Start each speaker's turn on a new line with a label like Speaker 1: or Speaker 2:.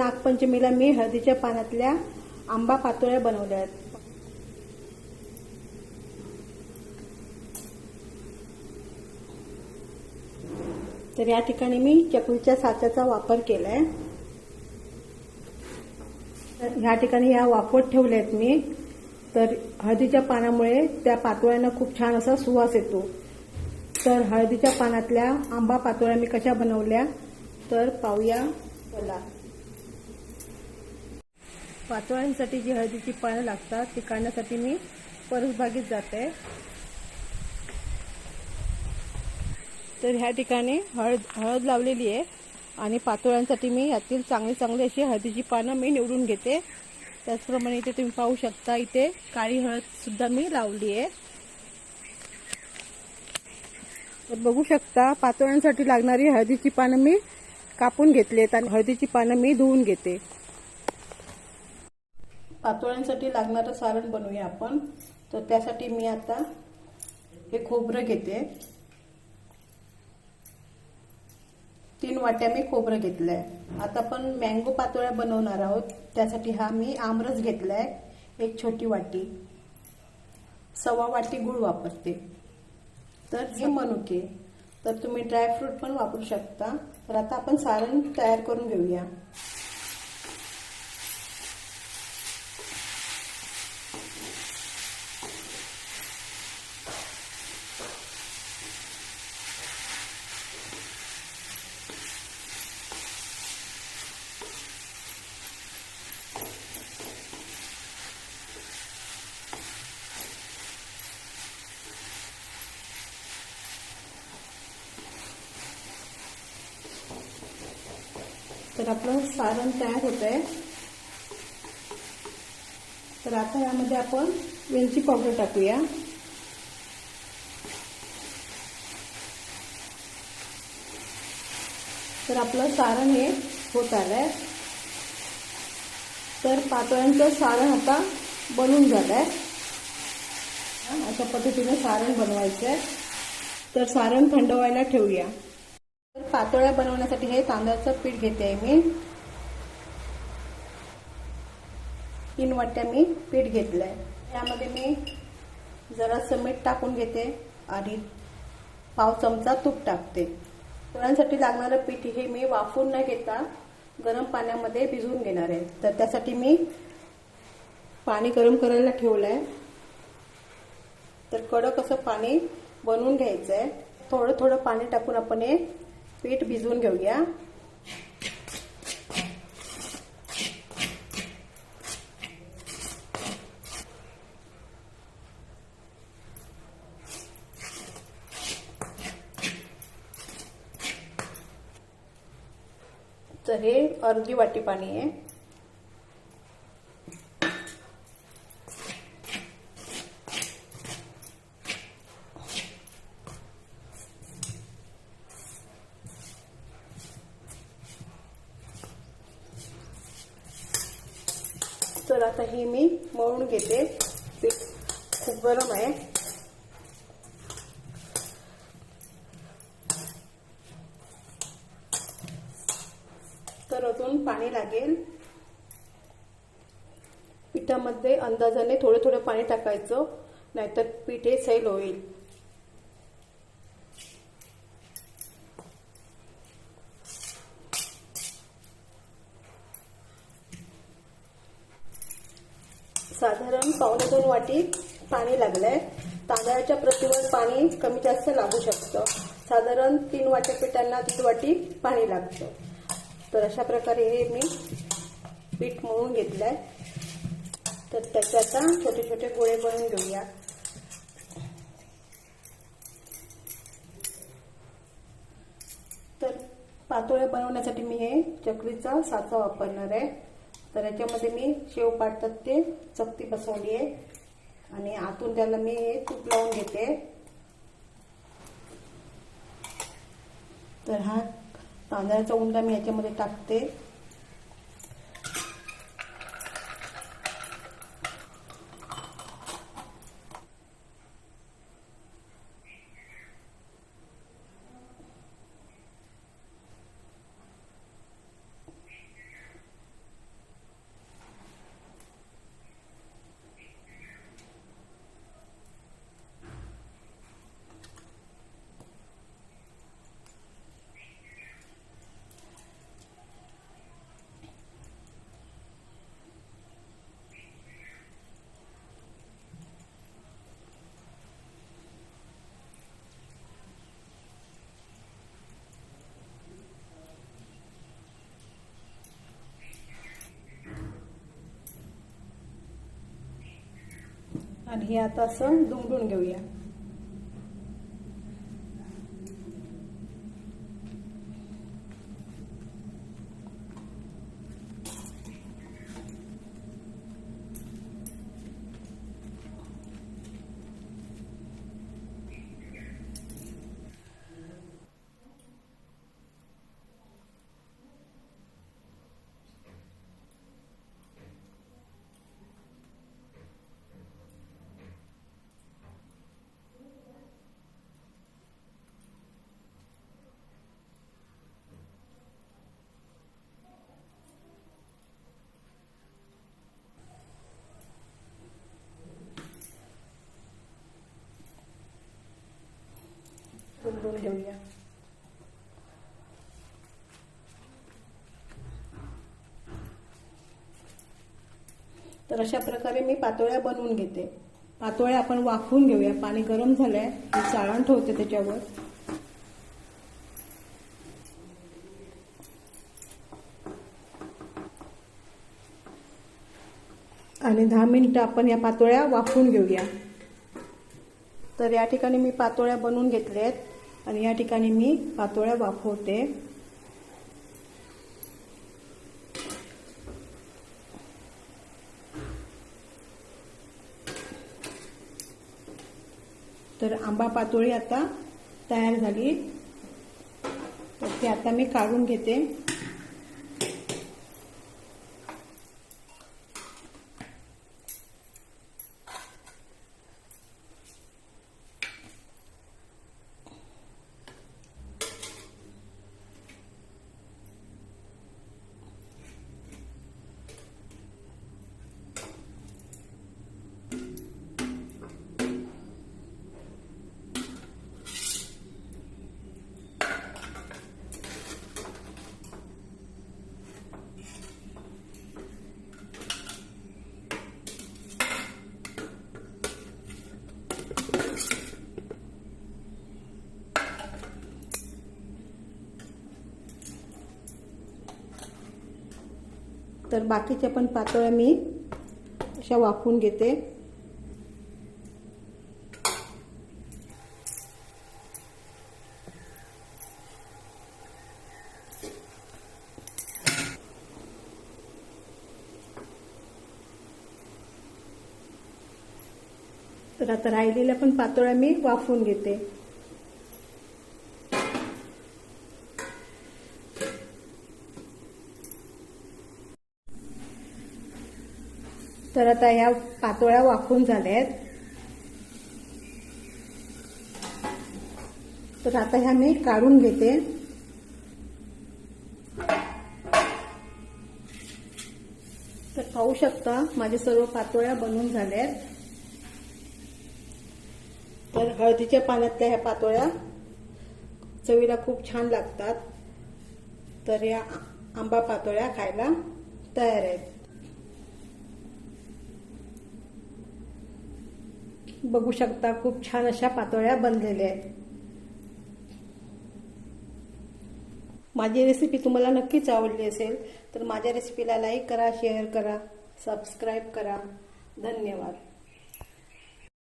Speaker 1: नागपंचमीला मी हळदीच्या पानातल्या आंबा पातोळ्या बनवल्या आहेत. तर या ठिकाणी मी चकलीच्या साच्याचा वापर केलाय. तर ह्या ठिकाणी ह्या वाफवत ठेवल्या आहेत मी. तर हळदीच्या पानामुळे त्या पातोळ्यांना खूप छान असा सुवास येतो. तर हळदीच्या पानातल्या आंबा पातोळ्या मी कशा बनवल्या? तर पाहूया चला. पातोळ्यांसाठी जी हळदीची पानं लागतात ती काढण्यासाठी मी परसबागेत जाते. तर ह्या ठिकाणी हळद हळद लावलेली आहे आणि पातोळ्यांसाठी मी यातील चांगली चांगली अशी हळदीची पानं मी निवडून घेते. त्याचप्रमाणे इथे तुम्ही पाहू शकता इथे काळी हळदसुद्धा मी लावली आहे. तर बघू शकता पातोळ्यांसाठी लागणारी हळदीची पानं मी कापून घेतली आहेत आणि हळदीची पानं मी धुवून घेते. पातोळ्यांसाठी लागणारं सारण बनवूया आपण. तर त्यासाठी मी आता हे खोबरं घेते. तीन वाट्या मी खोबरं घेतलं आहे आता आपण मँगो पातोळ्या बनवणार आहोत. त्यासाठी हा मी आमरस घेतला आहे एक छोटी वाटी. सव्वा वाटी गुळ वापरते. तर हे मनुके. तर तुम्ही ड्रायफ्रूट पण वापरू शकता. तर आता आपण सारण तयार करून घेऊया. तर आपलं सारण तयार होत आहे. तर आता यामध्ये आपण वेलची पावडर टाकूया. तर आपलं सारण हे होत आलंय. तर पातळ्यांचं सारण आता बनून झालंय. अशा पद्धतीने सारण बनवायचं आहे तर सारण थंड व्हायला ठेवूया. तर पातोळ्या बनवण्यासाठी हे तांदळाचं पीठ घेते आहे मी. तीन वाट्या मी पीठ घेतलंय. यामध्ये मी जरासं मीठ टाकून घेते आणि पाव चमचा तूप टाकते. पोळ्यांसाठी लागणारं पीठ हे मी वाफवून न घेता गरम पाण्यामध्ये भिजवून घेणार आहे. तर त्यासाठी मी पाणी गरम करायला ठेवलंय. तर कडक असं पाणी बनवून घ्यायचं आहे थोडं थोडं पाणी टाकून आपण हे पीठ भिजवून घेऊया. तर हे अर्धी वाटी पानी आहे. तर आता हे मी मळून घेते. पीठ खूप गरम आहे. तर अजून पाणी लागेल. पिठामध्ये अंदाजाने थोडं थोडं पाणी टाकायचं नाहीतर पीठ हे सैल होईल साधारण पावणे दोन वाटी पाणी लागलंय. तांदळाच्या प्रतीवर पाणी कमी जास्त लागू शकतं. साधारण तीन वाट्या पिठांना दीड वाटी पाणी लागतं. तर अशा प्रकारे हे मी पीठ मळून घेतलंय. तर त्याचे आता छोटे छोटे गोळे बनवून घेऊया. तर पातोळ्या बनवण्यासाठी मी हे चकलीचा साचा वापरणार आहे. तर याच्यामध्ये मी शेव पाडतात ते चकती बसवली आहे. आणि आतून त्याला मी हे तूप लावून घेते. तर हा तांदळाचा उंडा मी याच्यामध्ये टाकते. आणि हे आता असं दुमडून घेऊया. ठेवूया. तर अशा प्रकारे मी पातोळ्या बनवून घेते. पातोळ्या आपण वाफवून घेऊया. पाणी गरम झालंय. मी चाळण ठेवते त्याच्यावर. आणि दहा मिनिटं आपण या पातोळ्या वाफवून घेऊया. तर या ठिकाणी मी पातोळ्या बनवून घेतल्या आहेत आणि या ठिकाणी मी पातोळ्या वाफवते. तर आंबा पातोळी आता तयार झाली. तर ती आता मी काढून घेते. तर बाकीच्या पण पातोळ्या मी अशा वाफून घेते. तर आता राहिलेल्या पण पातोळ्या मी वाफून घेते. तर आता ह्या पातोळ्या वाफवून झाल्या आहेत तर आता ह्या मी काढून घेते. तर पाहू शकता माझे सर्व पातोळ्या बनवून झाल्या आहेत तर हळदीच्या पाण्यातल्या ह्या पातोळ्या चवीला खूप छान लागतात. तर या आंबा पातोळ्या खायला तयार आहेत. बघू शकता खूप छान अशा पातोळ्या बनलेल्या आहेत. माझी रेसिपी तुम्हाला नक्कीच आवडली असेल तर माझ्या रेसिपीला लाईक करा शेअर करा सबस्क्राईब करा. धन्यवाद.